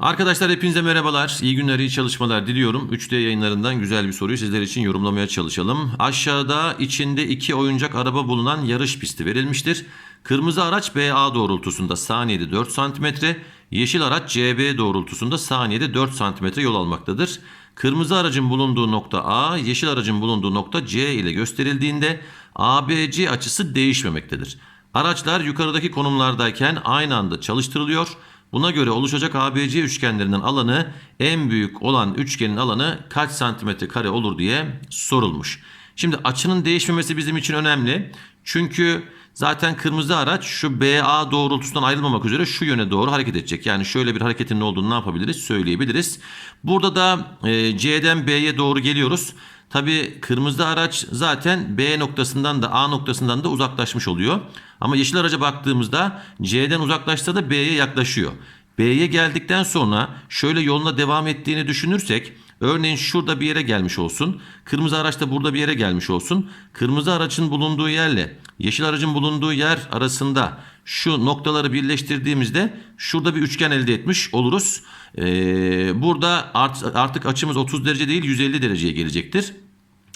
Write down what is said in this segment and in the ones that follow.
Arkadaşlar hepinize merhabalar. İyi günler, iyi çalışmalar diliyorum. 3D yayınlarından güzel bir soruyu sizler için yorumlamaya çalışalım. Aşağıda içinde iki oyuncak araba bulunan yarış pisti verilmiştir. Kırmızı araç BA doğrultusunda saniyede 4 cm, yeşil araç CB doğrultusunda saniyede 4 cm yol almaktadır. Kırmızı aracın bulunduğu nokta A, yeşil aracın bulunduğu nokta C ile gösterildiğinde ABC açısı değişmemektedir. Araçlar yukarıdaki konumlardayken aynı anda çalıştırılıyor. Buna göre oluşacak ABC üçgenlerinin alanı en büyük olan üçgenin alanı kaç santimetre kare olur diye sorulmuş. Şimdi açının değişmemesi bizim için önemli. Çünkü zaten kırmızı araç şu BA doğrultusundan ayrılmamak üzere şu yöne doğru hareket edecek. Yani şöyle bir hareketin ne olduğunu ne yapabiliriz söyleyebiliriz. Burada da e, C'den B'ye doğru geliyoruz. Tabi kırmızı araç zaten B noktasından da A noktasından da uzaklaşmış oluyor. Ama yeşil araca baktığımızda C'den uzaklaşsa da B'ye yaklaşıyor. B'ye geldikten sonra şöyle yoluna devam ettiğini düşünürsek örneğin şurada bir yere gelmiş olsun. Kırmızı araç da burada bir yere gelmiş olsun. Kırmızı aracın bulunduğu yerle yeşil aracın bulunduğu yer arasında şu noktaları birleştirdiğimizde şurada bir üçgen elde etmiş oluruz. Ee, burada art, artık açımız 30 derece değil 150 dereceye gelecektir.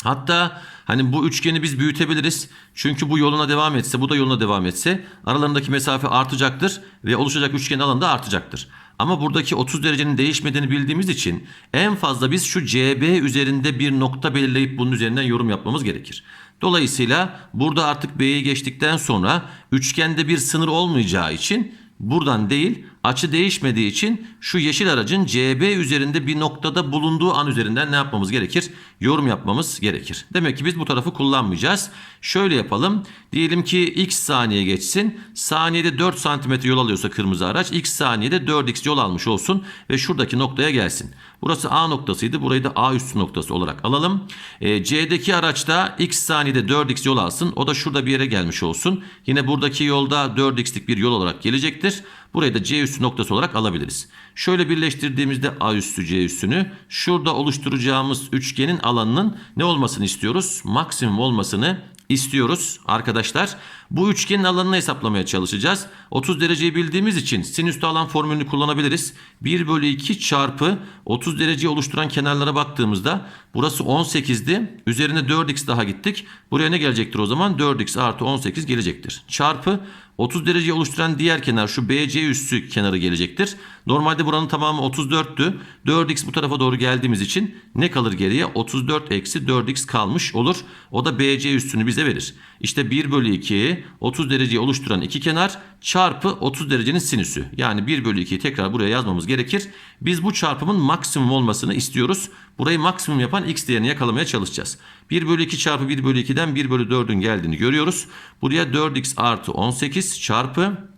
Hatta hani bu üçgeni biz büyütebiliriz. Çünkü bu yoluna devam etse, bu da yoluna devam etse aralarındaki mesafe artacaktır ve oluşacak üçgen alanı da artacaktır. Ama buradaki 30 derecenin değişmediğini bildiğimiz için en fazla biz şu CB üzerinde bir nokta belirleyip bunun üzerinden yorum yapmamız gerekir. Dolayısıyla burada artık B'yi geçtikten sonra üçgende bir sınır olmayacağı için buradan değil açı değişmediği için şu yeşil aracın CB üzerinde bir noktada bulunduğu an üzerinden ne yapmamız gerekir? Yorum yapmamız gerekir. Demek ki biz bu tarafı kullanmayacağız. Şöyle yapalım. Diyelim ki x saniye geçsin. Saniyede 4 santimetre yol alıyorsa kırmızı araç x saniyede 4x yol almış olsun ve şuradaki noktaya gelsin. Burası A noktasıydı. Burayı da A üstü noktası olarak alalım. E, C'deki araçta x saniyede 4x yol alsın. O da şurada bir yere gelmiş olsun. Yine buradaki yolda 4x'lik bir yol olarak gelecektir. Burayı da C üstü noktası olarak alabiliriz. Şöyle birleştirdiğimizde A üstü C üstünü şurada oluşturacağımız üçgenin alanının ne olmasını istiyoruz? Maksimum olmasını istiyoruz arkadaşlar. Bu üçgenin alanını hesaplamaya çalışacağız. 30 dereceyi bildiğimiz için sinüslü alan formülünü kullanabiliriz. 1 bölü 2 çarpı 30 dereceyi oluşturan kenarlara baktığımızda burası 18'di. Üzerine 4x daha gittik. Buraya ne gelecektir o zaman? 4x artı 18 gelecektir. Çarpı 30 dereceyi oluşturan diğer kenar şu BC üssü kenarı gelecektir. Normalde buranın tamamı 34'tü. 4x bu tarafa doğru geldiğimiz için ne kalır geriye? 34 eksi 4x kalmış olur. O da BC üssünü bize verir. İşte 1 bölü 2 30 dereceyi oluşturan iki kenar çarpı 30 derecenin sinüsü. Yani 1 bölü 2'yi tekrar buraya yazmamız gerekir. Biz bu çarpımın maksimum olmasını istiyoruz. Burayı maksimum yapan x değerini yakalamaya çalışacağız. 1 bölü 2 çarpı 1 bölü 2'den 1 bölü 4'ün geldiğini görüyoruz. Buraya 4x artı 18 çarpı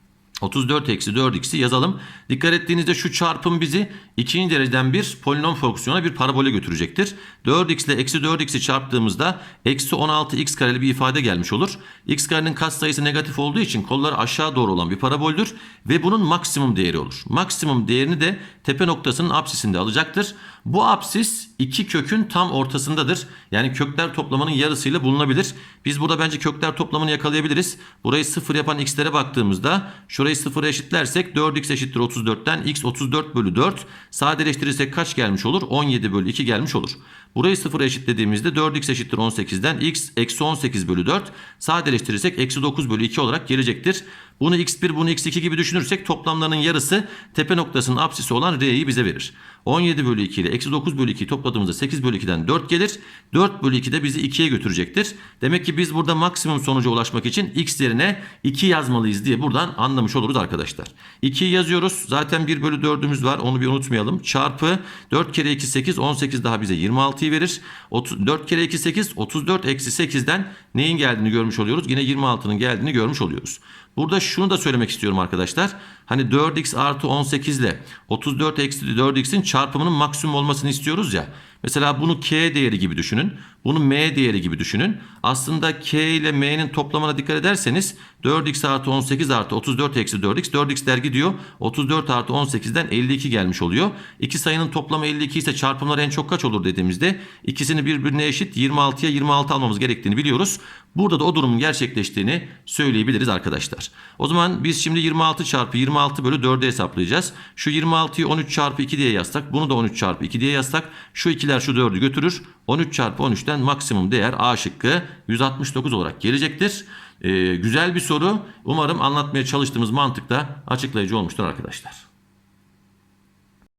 34 eksi 4x'i yazalım. Dikkat ettiğinizde şu çarpım bizi ikinci dereceden bir polinom fonksiyona bir parabole götürecektir. 4x ile eksi 4x'i çarptığımızda eksi 16x kareli bir ifade gelmiş olur. x karenin katsayısı negatif olduğu için kolları aşağı doğru olan bir paraboldür ve bunun maksimum değeri olur. Maksimum değerini de tepe noktasının apsisinde alacaktır. Bu apsis iki kökün tam ortasındadır. Yani kökler toplamanın yarısıyla bulunabilir. Biz burada bence kökler toplamını yakalayabiliriz. Burayı sıfır yapan x'lere baktığımızda şurayı sıfıra eşitlersek 4x eşittir 34'ten x 34 bölü 4. Sadeleştirirsek kaç gelmiş olur? 17 bölü 2 gelmiş olur. Burayı sıfıra eşitlediğimizde 4x eşittir 18'den x eksi 18 bölü 4. Sadeleştirirsek eksi 9 bölü 2 olarak gelecektir. Bunu x1 bunu x2 gibi düşünürsek toplamlarının yarısı tepe noktasının apsisi olan r'yi bize verir. 17 bölü 2 ile eksi 9 bölü 2'yi topladığımızda 8 bölü 2'den 4 gelir. 4 bölü 2 de bizi 2'ye götürecektir. Demek ki biz burada maksimum sonuca ulaşmak için x yerine 2 yazmalıyız diye buradan anlamış oluruz arkadaşlar. 2'yi yazıyoruz. Zaten 1 bölü 4'ümüz var. Onu bir unutmayalım. Çarpı 4 kere 2 8 18 daha bize 26'yı verir. 4 kere 2 8 34 eksi 8'den neyin geldiğini görmüş oluyoruz. Yine 26'nın geldiğini görmüş oluyoruz. Burada şunu da söylemek istiyorum arkadaşlar. Hani 4x artı 18 ile 34 eksi 4x'in çarpımının maksimum olmasını istiyoruz ya. Mesela bunu K değeri gibi düşünün. Bunu M değeri gibi düşünün. Aslında K ile M'nin toplamına dikkat ederseniz 4x artı 18 artı 34 eksi 4x 4x'ler gidiyor. 34 artı 18'den 52 gelmiş oluyor. İki sayının toplamı 52 ise çarpımlar en çok kaç olur dediğimizde ikisini birbirine eşit 26'ya 26 almamız gerektiğini biliyoruz. Burada da o durumun gerçekleştiğini söyleyebiliriz arkadaşlar. O zaman biz şimdi 26 çarpı 26 bölü 4'e hesaplayacağız. Şu 26'yı 13 çarpı 2 diye yazsak bunu da 13 çarpı 2 diye yazsak şu ikiler şu 4'ü götürür. 13 çarpı 13'ten maksimum değer A şıkkı 169 olarak gelecektir. Ee, güzel bir soru. Umarım anlatmaya çalıştığımız mantıkta açıklayıcı olmuştur arkadaşlar.